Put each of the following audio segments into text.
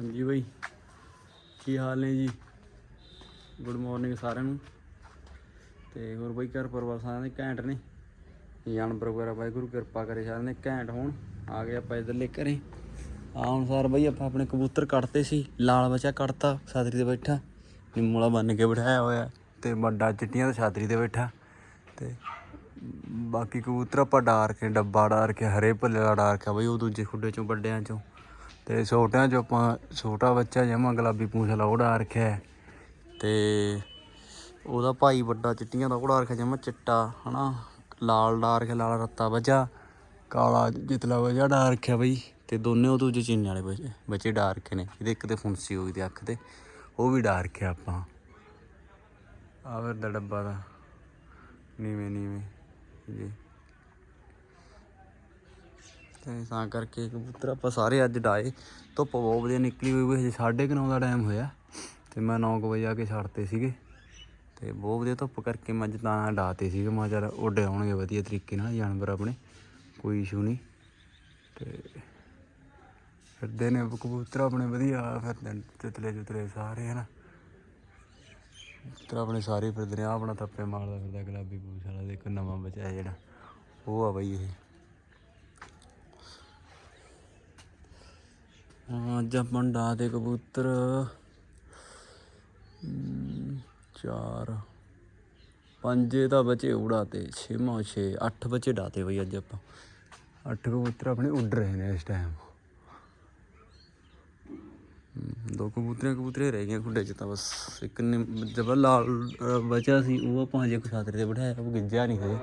ਹਾਂਜੀ ਬਾਈ। ਕੀ ਹਾਲ ਨੇ ਜੀ? ਗੁੱਡ ਮਾਰਨਿੰਗ ਸਾਰਿਆਂ ਨੂੰ। ਤੇ ਹੋਰ ਬਾਈ ਘਰ ਪਰਿਵਾਰ ਸਾਰਿਆਂ ਦੇ ਘੈਂਟ ਨੇ? ਜਾਨਵਰ ਵਗੈਰਾ ਵਾਹਿਗੁਰੂ ਕਿਰਪਾ ਕਰੇ ਸਾਰਿਆਂ ਦੇ ਘੈਂਟ ਹੋਣ। ਆ ਗਏ ਆਪਾਂ ਇਧਰਲੇ ਘਰੇ। ਆ ਹੁਣ ਸਾਰ ਬਈ ਆਪਾਂ ਆਪਣੇ ਕਬੂਤਰ ਕੱਢਤੇ ਸੀ। ਲਾਲ ਬੱਚਾ ਕੱਢਤਾ ਛਾਤਰੀ ਤੇ ਬੈਠਾ। ਨਿੰਮੂਲਾ ਬੰਨ ਕੇ ਬਿਠਾਇਆ ਹੋਇਆ। ਤੇ ਵੱਡਾ ਚਿੱਟੀਆਂ ਤੇ ਛਾਤਰੀ ਤੇ ਬੈਠਾ। ਤੇ ਬਾਕੀ ਕਬੂਤਰ ਆਪਾਂ ਡਾਰ ਕੇ, ਡੱਬਾ ਡਾਰ ਕੇ, ਹਰੇ ਭੱਲੇ ਦਾ ਡਾਰ ਕੇ ਬਈ ਉਹ ਦੂਜੇ ਖੁੱਡੇ ਚੋਂ ਵੱਡਿਆਂ ਚੋਂ। ਤੇ ਛੋਟਿਆਂ ਚੋਂ ਆਪਾਂ ਛੋਟਾ ਬੱਚਾ ਜਮਾ ਗੁਲਾਬੀ ਪੂੰਛ ਵਾਲਾ ਉਹ ਡਾਰ ਰੱਖਿਆ ਹੈ। ਤੇ ਉਹਦਾ ਭਾਈ ਵੱਡਾ ਚਿੱਟੀਆਂ ਦਾ ਉਹ ਡਾਰ ਰੱਖਿਆ ਜਮਾ ਚਿੱਟਾ, ਹਨਾ? ਲਾਲ ਡਾਰ ਲਾਲ ਰੱਤਾ ਬੱਚਾ ਕਾਲਾ ਜਿਤਲਾ ਬੱਚਾ ਡਾਰ ਰੱਖਿਆ ਬਈ। ਤੇ ਦੋਨੇ ਉਹ ਦੂਜੇ ਚੀਨੇ ਵਾਲੇ ਬੱਚੇ ਬੱਚੇ ਡਾਰ ਰੱਖੇ ਨੇ। ਇਹਦੇ ਇੱਕ ਤੇ ਫੁੰਸੀ ਹੋ ਗਈ ਤੇ ਅੱਖ ਤੇ, ਉਹ ਵੀ ਡਾਰ ਰੱਖਿਆ ਆਪਾਂ। ਆ ਫਿਰ ਦਾ ਡੱਬਾ ਦਾ। ਨੀਵੇਂ ਨੀਵੇਂ। ਜੀ। ਤੇ ਤਾਂ ਕਰਕੇ ਕਬੂਤਰ ਆਪਾਂ ਸਾਰੇ ਅੱਜ ਡਾਏ। ਧੁੱਪ ਬਹੁਤ ਵਧੀਆ ਨਿਕਲੀ ਹੋਈ ਵੀ ਹਜੇ 9:30 ਦਾ ਟਾਈਮ ਹੋਇਆ। ਤੇ ਮੈਂ 9 ਵਜੇ ਆ ਕੇ ਛੱਡਤੇ ਸੀਗੇ। ਤੇ ਬਹੁਤ ਵਧੀਆ ਧੁੱਪ ਕਰਕੇ ਮੈਂ ਅੱਜ ਤਾਂ ਡਾਤੇ ਸੀਗੇ। ਮੈਂ ਕਿਹਾ ਚੱਲ ਉੱਡ ਆਉਣਗੇ ਵਧੀਆ ਤਰੀਕੇ ਨਾਲ ਜਾਨਵਰ ਆਪਣੇ, ਕੋਈ ਇਸ਼ੂ ਨਹੀਂ। ਤੇ ਫਿਰਦੇ ਨੇ ਕਬੂਤਰ ਆਪਣੇ ਵਧੀਆ ਫਿਰਦੇ ਨੇ ਤਿਤਲੇ ਜੁਤਲੇ ਸਾਰੇ, ਹਨਾ। ਕਬੂਤਰ ਆਪਣੇ ਸਾਰੇ ਫਿਰਦੇ ਨੇ। ਆਹ ਆਪਣਾ ਥੱਪੇ ਮਾਰਦਾ ਫਿਰਦਾ ਗੁਲਾਬੀ ਪੂਛ ਵਾਲਾ ਦੇ ਇੱਕ ਨਵਾਂ ਬਚਿਆ ਜਿਹੜਾ। ਉਹ ਆ ਬਈ ਇਹ। ਅੱਜ ਆਪਾਂ ਡਾ ਦੇ ਕਬੂਤਰ। ਚਾਰ। ਪੰਜੇ ਤਾਂ ਬਚੇ ਉਡਾਤੇ ਛੇਵਾਂ ਛੇ ਅੱਠ ਬਚੇ ਡਾਤੇ ਬਈ ਅੱਜ ਆਪਾਂ। ਅੱਠ ਕਬੂਤਰ ਆਪਣੇ ਉੱਡ ਰਹੇ ਨੇ ਇਸ ਟਾਈਮ ਦੋ ਕਬੂਤਰੇ ਕਬੂਤਰੇ ਰਹਿ ਗਏ ਖੁੱਡੇ ਚ ਤਾਂ ਬਸ। ਇੱਕ ਨੇ ਜਬਰ ਲਾਲ ਅਹ, ਬਚਿਆ ਸੀ ਉਹ ਆਪਾਂ ਹਜੇ ਖਸਾਤਰੇ ਤੇ ਬਿਠਾਇਆ ਉਹ ਗਿੱਜਿਆ ਨਹੀਂ ਹਜੇ।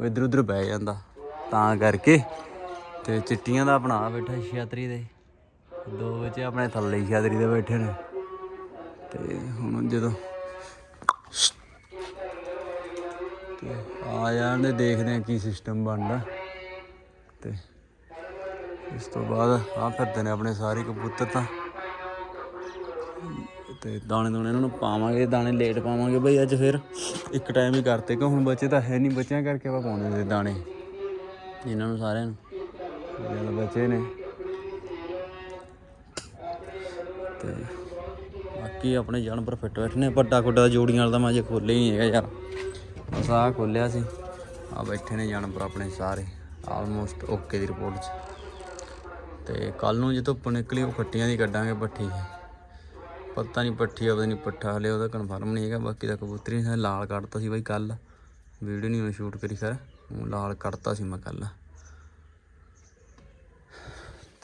ਉਹ ਇੱਧਰ ਉੱਧਰ ਬਹਿ ਜਾਂਦਾ। ਤਾਂ ਕਰਕੇ ਤੇ ਚਿੱਟੀਆਂ ਦਾ ਆਪਣਾ ਬੈਠਾ ਛਿਆਤਰੀ ਦੇ ਦੋ ਬੱਚੇ ਆਪਣੇ ਥੱਲੇ ਹੀ ਛਾਦਰੀ ਦੇ ਬੈਠੇ ਨੇ। ਤੇ ਹੁਣ ਜਦੋਂ ਤੇ ਆ ਜਾਣਦੇ ਦੇਖਦੇ ਆ ਕੀ ਸਿਸਟਮ ਬਣਦਾ। ਤੇ ਇਸ ਤੋਂ ਬਾਅਦ ਆ ਫਿਰਦੇ ਨੇ ਆਪਣੇ ਸਾਰੇ ਕਬੂਤਰ ਤਾਂ। ਤੇ ਦਾਣੇ ਦੋਣੇ ਇਹਨਾਂ ਨੂੰ ਪਾਵਾਂਗੇ, ਦਾਣੇ ਲੇਟ ਪਾਵਾਂਗੇ ਬਈ ਅੱਜ ਫਿਰ। ਇੱਕ ਟਾਈਮ ਹੀ ਕਰਤੇ ਕਿ ਹੁਣ ਬੱਚੇ ਤਾਂ ਹੈ ਨਹੀਂ ਬੱਚਿਆਂ ਕਰਕੇ ਆਪਾਂ ਪਾਉਂਦੇ ਨੇ ਦਾਣੇ। ਇਹਨਾਂ ਨੂੰ ਸਾਰਿਆਂ ਨੂੰ। ਜਿਹੜੇ ਬੱਚੇ ਨੇ ਤੇ ਬਾਕੀ ਆਪਣੇ ਜਾਨਵਰ ਫਿੱਟ ਬੈਠੇ ਨੇ, ਵੱਡਾ ਕੁੱਡਾ ਜੋੜੀਆਂ ਵਾਲਾ ਤਾਂ ਮੈਂ ਅਜੇ ਖੋਲਿਆ ਹੀ ਨਹੀਂ ਹੈਗਾ ਯਾਰ। ਬਸ ਆਹ ਖੋਲਿਆ ਸੀ ਆ ਬੈਠੇ ਨੇ ਜਾਨਵਰ ਆਪਣੇ ਸਾਰੇ ਆਲਮੋਸਟ ਓਕੇ ਦੀ ਰਿਪੋਰਟ 'ਚ। ਤੇ ਕੱਲ ਨੂੰ ਜੇ ਧੁੱਪ ਨਿਕਲੀ, ਉਹ ਖੱਟੀਆਂ ਦੀ ਕੱਢਾਂਗੇ ਪੱਠੀ। ਪਤਾ ਨਹੀਂ ਪੱਠੀ ਆ, ਪਤਾ ਨਹੀਂ ਪੱਠਾ, ਹਲੇ ਉਹਦਾ ਕਨਫਰਮ ਨਹੀਂ ਹੈਗਾ, ਬਾਕੀ ਤਾਂ ਕਬੂਤਰੀ ਨੇ ਲਾਲ ਕੱਢਤਾ ਸੀ ਬਾਈ ਕੱਲ ਵੀਡੀਓ ਨਹੀਂ ਮੈਂ ਸ਼ੂਟ ਕਰੀ ਖੈਰ ਲਾਲ ਕੱਢਤਾ ਸੀ ਮੈਂ ਕੱਲ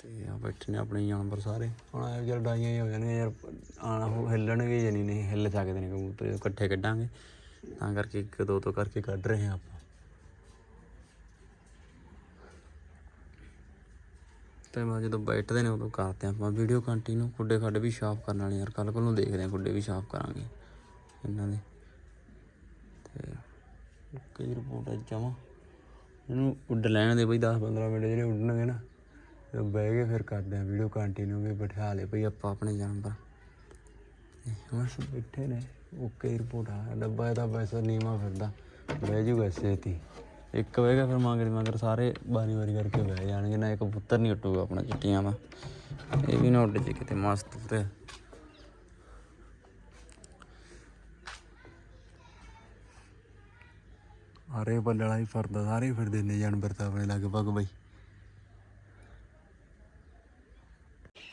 ਤੇ ਆ, ਬੈਠੇ ਨੇ ਆਪਣੇ ਜਾਨਵਰ ਸਾਰੇ। ਹੁਣ ਇਹ ਜਰ ਡਾਈਆਂ ਹੀ ਹੋ ਜਾਣਗੀਆਂ ਯਾਰ ਆਣਾ ਉਹ ਹਿੱਲਣਗੇ ਜਾਂ ਨਹੀਂ ਨਹੀਂ ਹਿੱਲ ਸਕਦੇ ਨੇ ਕਬੂਤਰ ਇਕੱਠੇ ਕੱਢਾਂਗੇ, ਤਾਂ ਕਰਕੇ ਇੱਕ ਦੋ ਤੋਂ ਕਰਕੇ ਕੱਢ ਰਹੇ ਹਾਂ ਆਪਾਂ। ਤੇ ਮੈਂ ਜਦੋਂ ਬੈਠਦੇ ਨੇ, ਉਦੋਂ ਕਰਦੇ ਆਪਾਂ ਵੀਡੀਓ ਕੰਟੀਨਿਊ ਖੁੱਡੇ ਖੱਡ ਵੀ ਸਾਫ਼ ਕਰਨ ਵਾਲੇ ਯਾਰ ਕੱਲ ਕੋਲੋਂ ਦੇਖਦੇ ਆ ਖੁੱਡੇ ਵੀ ਸਾਫ਼ ਕਰਾਂਗੇ ਇਹਨਾਂ ਦੇ। ਤੇ ਕਈ ਰਿਪੋਰਟ ਅੱਜ ਜਮਾ। ਇਹਨੂੰ ਉੱਡ ਲੈਣ ਦੇ ਬਈ 10 15 ਮਿੰਟ ਜਿਹੜੇ ਉੱਡਣਗੇ ਨਾ। ਬਹਿ ਕੇ ਫਿਰ ਕਰਦੇ ਆ ਵੀਡੀਓ ਕੰਟੀਨਿਊ ਵੀ ਬਿਠਾ ਲੇ ਬਈ ਆਪਾਂ ਆਪਣੇ ਜਾਨਵਰ। ਬਸ ਬੈਠੇ ਨੇ, ਓਕੇ ਰਿਪੋਰਟ ਆ। ਡੱਬਾ ਇਹਦਾ ਵੈਸਾ ਨੀਵਾ ਫਿਰਦਾ, ਬਹਿ ਜੂਗਾ ਸੇਤੀ ਇੱਕ ਵੇਗਾ ਫਿਰ ਮਗਰ ਮਗਰ ਸਾਰੇ ਬਾਰੀ ਬਾਰੀ ਕਰਕੇ ਬਹਿ ਜਾਣਗੇ, ਨਾ ਇੱਕ ਪੁੱਤਰ ਨਹੀਂ ਉੱਟੂਗਾ ਆਪਣਾ ਚਿੱਟੀਆਂ ਦਾ ਇਹ ਵੀ ਨਾ ਉੱਡ ਜੇ ਕਿਤੇ ਮਸਤ ਪੂਰੇ ਹਰੇ ਬੱਲੜਾ ਹੀ ਫਰਦਾ, ਸਾਰੇ ਫਿਰਦੇ ਨੇ ਜਾਨਵਰ ਤਾਂ ਆਪਣੇ ਲਗਭਗ ਬਈ।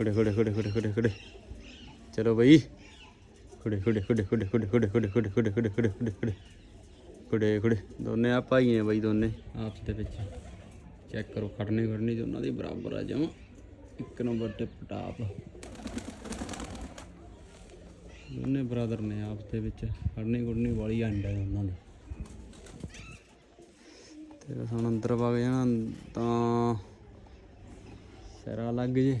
ਖੜੇ ਖੜੇ ਖੜੇ ਖੜੇ ਖੜੇ ਖੜੇ ਚਲੋ ਬਈ ਖੜੇ ਖੜੇ ਖੜੇ ਖੜੇ ਖੜੇ ਖੜੇ ਖੜੇ ਖੜੇ ਖੜੇ ਖੜੇ ਖੜੇ ਖੜੇ ਖੜੇ ਖੜੇ ਖੜੇ ਦੋਨੇ ਆ ਭਾਈ ਨੇ ਬਈ ਦੋਨੇ ਆਪਸ ਦੇ ਵਿੱਚ ਚੈੱਕ ਕਰੋ ਖੜਨੇ ਖੜਨੀ ਦੋਨਾਂ ਦੀ ਬਰਾਬਰ ਆ ਜਾਵਾਂ ਇੱਕ ਨੰਬਰ ਤੇ ਪਟਾਪ ਦੋਨੇ ਬ੍ਰਦਰ ਨੇ ਆਪਸ ਦੇ ਵਿੱਚ ਖੜਨੀ ਖੜਨੀ ਵਾਲੀ ਅੰਡਾ ਉਹਨਾਂ ਦੀ ਤੇ ਬਸ ਹੁਣ ਅੰਦਰ ਵਗ ਜਾਣਾ ਤਾਂ ਸਿਰਾ ਲੱਗ ਜੇ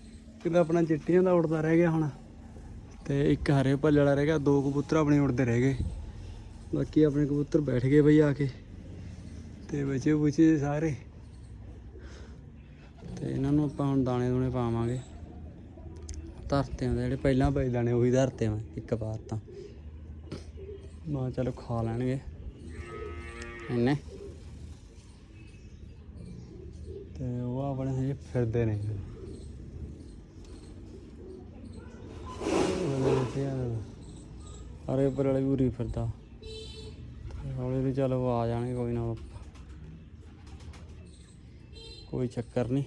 ਇੱਕ ਤਾਂ ਆਪਣਾ ਚਿੱਟੀਆਂ ਦਾ ਉੜਦਾ ਰਹਿ ਗਿਆ ਹੁਣ ਤੇ ਇੱਕ ਹਰੇ ਭੱਲੇ ਵਾਲਾ ਰਹਿ ਗਿਆ, ਦੋ ਕਬੂਤਰ ਆਪਣੇ ਉੜਦੇ ਰਹਿ ਗਏ। ਬਾਕੀ ਆਪਣੇ ਕਬੂਤਰ ਬੈਠ ਗਏ ਬਈ ਆ ਕੇ ਤੇ ਬਚੇ ਬੁਚੇ ਸਾਰੇ। ਤੇ ਇਹਨਾਂ ਨੂੰ ਆਪਾਂ ਹੁਣ ਦਾਣੇ ਦੂਣੇ ਪਾਵਾਂਗੇ। ਧਰਤੇ ਆ ਜਿਹੜੇ ਪਹਿਲਾਂ ਪਏ ਦਾਣੇ, ਉਹੀ ਧਰਤੇ ਆ ਇੱਕ ਵਾਰ ਤਾਂ। ਮਾ ਚਲੋ ਖਾ ਲੈਣਗੇ। ਇਹਨੇ ਤੇ ਉਹ ਆਪਣੇ ਹਜੇ ਫਿਰਦੇ ਨੇ। ਅਰੇ ਪਰ ਵਾਲੇ ਵੀ ਫਿਰਦਾ। ਹੌਲੀ ਹੌਲੀ ਚਲੋ ਆ ਜਾਣਗੇ, ਕੋਈ ਨਾ। ਕੋਈ ਚੱਕਰ ਨਹੀਂ।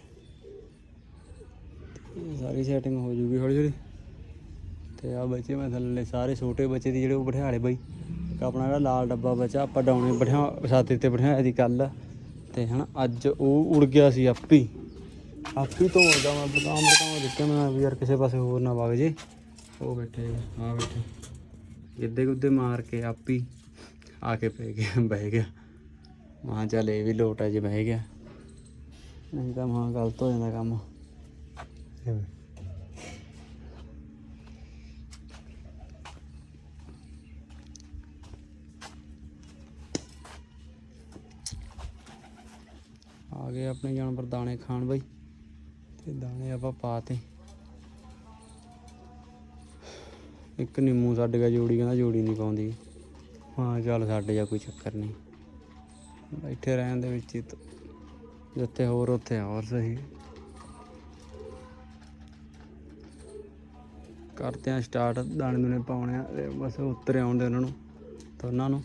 ਸਾਰੀ ਸੈਟਿੰਗ ਹੋ ਜੂਗੀ ਹੌਲੀ ਹੌਲੀ। ਤੇ ਆ ਬੱਚੇ ਮੈਂ ਥੱਲੇ ਸਾਰੇ ਛੋਟੇ ਬੱਚੇ ਦੀ ਜਿਹੜੇ ਉਹ ਬਿਠਾਲੇ ਬਈ। ਆਪਣਾ ਜਿਹੜਾ ਲਾਲ ਡੱਬਾ ਬਚਾ, ਆਪਾਂ ਡਾਉਣੇ ਬਿਠਾ, ਛਾਤੀ ਤੇ ਬਿਠਾਇਆ ਸੀ ਕੱਲ। ਤੇ ਹਨਾ, ਅੱਜ ਉਹ ਉੜ ਗਿਆ ਸੀ ਆਪੀ। ਆਪੀ ਤੋਂ ਉੜਦਾ ਮੈਂ, ਬਦਾਮ ਬਦਾਮ ਦਿੱਤੇ ਮੈਂ ਵੀ ਯਾਰ ਕਿਸੇ ਪਾਸੇ ਹੋਰ ਨਾ ਵਗ ਜੇ। ਉਹ ਬੈਠੇ ਆ ਬੈਠੇ ਗਿੱਦੇ ਗੁੱਦੇ ਮਾਰ ਕੇ ਆਪੀ ਆ ਕੇ ਪੈ ਗਿਆ, ਬਹਿ ਗਿਆ। ਮਾਂ ਚੱਲ ਇਹ ਵੀ ਲੋਟ ਹੈ ਜੇ ਬਹਿ ਗਿਆ। ਨਹੀਂ ਤਾਂ ਮਾਂ ਗਲਤ ਹੋ ਜਾਂਦਾ ਕੰਮ। ਆ ਗਏ ਆਪਣੇ ਜਾਨਵਰ ਦਾਣੇ ਖਾਣ ਬਈ। ਤੇ ਦਾਣੇ ਆਪਾਂ ਪਾਤੇ ਇੱਕ ਨਿੰਮੂ ਛੱਡ ਗਿਆ ਜੋੜੀ, ਕਹਿੰਦਾ ਜੋੜੀ ਨਹੀਂ ਪਾਉਂਦੀ। ਹਾਂ, ਚੱਲ ਛੱਡ ਜਾ, ਕੋਈ ਚੱਕਰ ਨਹੀਂ। ਬੈਠੇ ਰਹਿਣ ਦੇ ਵਿੱਚ ਹੀ ਜਿੱਥੇ ਹੋਰ, ਉੱਥੇ ਹੋਰ ਸਹੀ। ਕਰਦੇ ਆ ਸਟਾਰਟ ਦਾਣੇ ਦੂਣੇ ਪਾਉਣੇ ਆ ਤੇ ਬਸ ਉਤਰ ਆਉਣ ਦੇ ਉਹਨਾਂ ਨੂੰ, ਤਾਂ ਉਹਨਾਂ ਨੂੰ।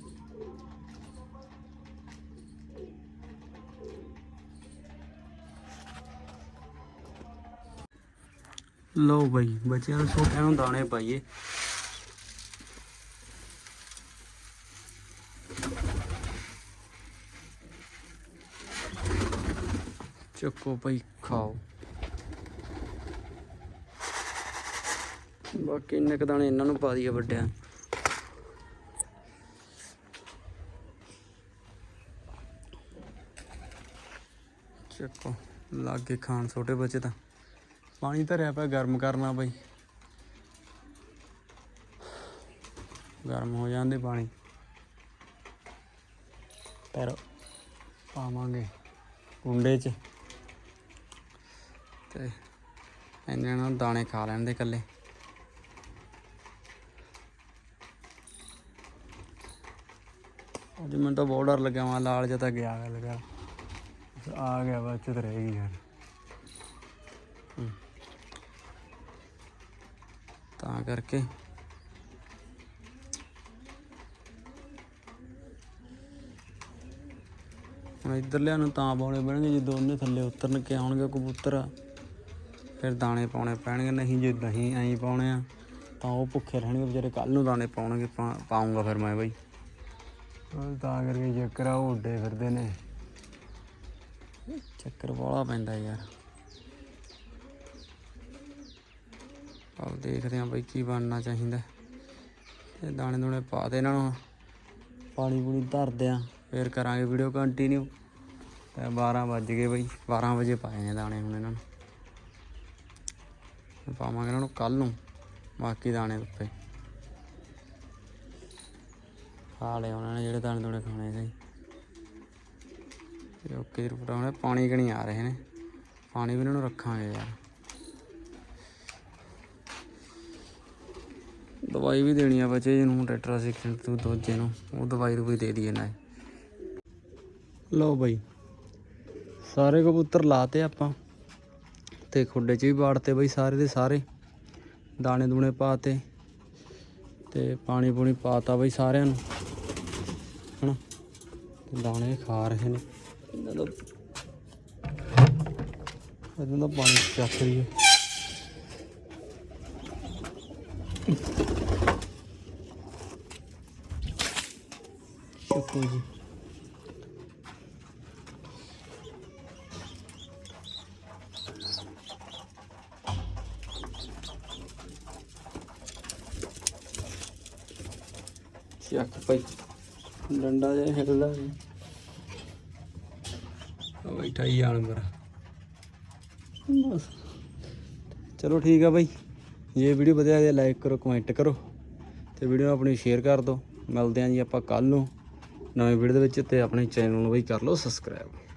ਲਓ ਬਈ, ਬੱਚਿਆਂ ਨੂੰ ਛੋਟਿਆਂ ਨੂੰ ਦਾਣੇ ਪਾਈਏ। ਚੱਕੋ ਭਾਈ ਖਾਓ। ਬਾਕੀ ਇੰਨੇ ਕੁ ਦਾਣੇ ਇਹਨਾਂ ਨੂੰ ਪਾ ਦਈਏ ਵੱਡਿਆਂ ਚੱਕੋ, ਲਾਗੇ ਖਾਣ ਛੋਟੇ ਬੱਚੇ ਤਾਂ। ਪਾਣੀ ਧਰਿਆ ਪਿਆ, ਗਰਮ ਕਰਨਾ ਬਈ। ਗਰਮ ਹੋ ਜਾਂਦੇ ਪਾਣੀ। ਪਰ ਪਾਵਾਂਗੇ ਕੁੰਡੇ 'ਚ। ਤੇ ਇਹਨਾਂ ਨੂੰ ਦਾਣੇ ਖਾ ਲੈਣ ਦੇ ਇਕੱਲੇ। ਅੱਜ ਮੈਨੂੰ ਤਾਂ ਬਹੁਤ ਡਰ ਲੱਗਿਆ, ਮੈਂ ਲਾਲ ਜਿਹਾ ਤਾਂ ਗਿਆ ਗਾ ਆ ਗਿਆ, ਬਸ ਤੇ ਰਹਿ ਗਈ ਯਾਰ। ਹਮ। ਤਾਂ ਕਰਕੇ। ਹੁਣ ਇੱਧਰਲਿਆਂ ਨੂੰ ਤਾਂ ਪਾਉਣੇ ਪੈਣਗੇ ਜੇ ਦੋਨੇ ਥੱਲੇ ਉਤਰਨ ਕੇ ਆਉਣਗੇ ਕਬੂਤਰ, ਫਿਰ ਦਾਣੇ ਪਾਉਣੇ ਪੈਣਗੇ, ਨਹੀਂ ਜੇ ਨਹੀਂ ਐਂ ਪਾਉਣੇ ਆ, ਤਾਂ ਉਹ ਭੁੱਖੇ ਰਹਿਣਗੇ, ਵਿਚਾਰੇ ਕੱਲ ਨੂੰ ਦਾਣੇ ਪਾਉਣਗੇ, ਪਾ- ਪਾਊਂਗਾ ਫਿਰ ਮੈਂ ਬਈ। ਤਾਂ ਕਰਕੇ ਚੱਕਰ ਆ ਉਹ ਉੱਡੇ ਫਿਰਦੇ ਨੇ, ਚੱਕਰ ਵਾਲਾ ਪੈਂਦਾ ਯਾਰ। ਆਪ ਦੇਖਦੇ ਆਂ ਬਈ ਕੀ ਬਣਨਾ ਚਾਹੀਦਾ। ਇਹ ਦਾਣੇ ਦੂਣੇ ਪਾ ਦੇ ਇਹਨਾਂ ਨੂੰ। ਪਾਣੀ ਪੂਣੀ ਧਰਦੇ ਆ ਫਿਰ ਕਰਾਂਗੇ ਵੀਡੀਓ ਕੰਟੀਨਿਊ ਤੇ 12 ਵੱਜ ਗਏ ਬਈ 12 ਵਜੇ ਪਾਏ ਨੇ ਦਾਣੇ ਹੁਣ ਇਹਨਾਂ ਨੂੰ। ਪਾਵਾਂਗੇ ਇਹਨਾਂ ਨੂੰ ਕੱਲ ਨੂੰ, ਬਾਕੀ ਦਾਣੇ ਉੱਤੇ। ਖਾ ਲਏ ਉਹਨਾਂ ਨੇ ਜਿਹੜੇ ਦਾਣੇ ਦੂਣੇ ਖਾਣੇ ਸੀ। ਤੇ ਓਕੇ ਦੀ ਰਿਪੋਰਟ ਆਉਣੇ ਪਾਣੀ ਕਣੀ ਆ ਰਹੇ ਨੇ। ਪਾਣੀ ਵੀ ਇਹਨਾਂ ਨੂੰ ਰੱਖਾਂਗੇ ਯਾਰ। ਦਵਾਈ ਵੀ ਦੇਣੀ ਆ ਬੱਚੇ ਜਿਹਨੂੰ ਟੈਟਰਾਸਿਕਨ ਤੋਂ ਦੋਜੇ ਨੂੰ, ਉਹ ਦਵਾਈ ਦਵਾਈ ਦੇ ਦਈਏ ਨਾ। ਲਓ ਬਈ, ਸਾਰੇ ਕਬੂਤਰ ਲਾਤੇ ਆਪਾਂ, ਤੇ ਖੁੱਡੇ 'ਚ ਵੀ ਬਾੜਤੇ ਬਈ ਸਾਰੇ ਦੇ ਸਾਰੇ, ਦਾਣੇ ਦੂਣੇ ਪਾਤੇ, ਤੇ ਪਾਣੀ ਪੂਣੀ ਪਾਤਾ ਬਈ ਸਾਰਿਆਂ ਨੂੰ, ਹਨਾ? ਤੇ ਦਾਣੇ ਖਾ ਰਹੇ ਨੇ। ਇਹਨਾਂ ਦਾ ਇਹਨਾਂ ਦਾ ਪਾਣੀ ਚੱਕ ਰਹੀ ਹੈ ਚੱਕੋ ਜੀ। ਚੱਕ ਭਾਈ। ਡੰਡਾ ਜਿਹਾ ਹਿੱਲਦਾ ਜੀ। ਆ ਬੈਠਾ ਹੀ ਜਾਨਵਰ। ਬਸ। ਚਲੋ ਠੀਕ ਆ ਬਾਈ ਜੇ ਵੀਡੀਓ ਵਧੀਆ ਲੱਗੇ ਲਾਈਕ ਕਰੋ ਕਮੈਂਟ ਕਰੋ ਤੇ ਵੀਡੀਓ ਆਪਣੀ ਸ਼ੇਅਰ ਕਰ ਦਿਓ। ਮਿਲਦੇ ਆਂ ਜੀ ਆਪਾਂ ਕੱਲ ਨੂੰ। ਨਵੇਂ ਵੀਡੀਓ ਦੇ ਵਿੱਚ ਤੇ ਆਪਣੇ ਚੈਨਲ ਨੂੰ ਵੀ ਕਰ ਲਓ ਸਬਸਕ੍ਰਾਈਬ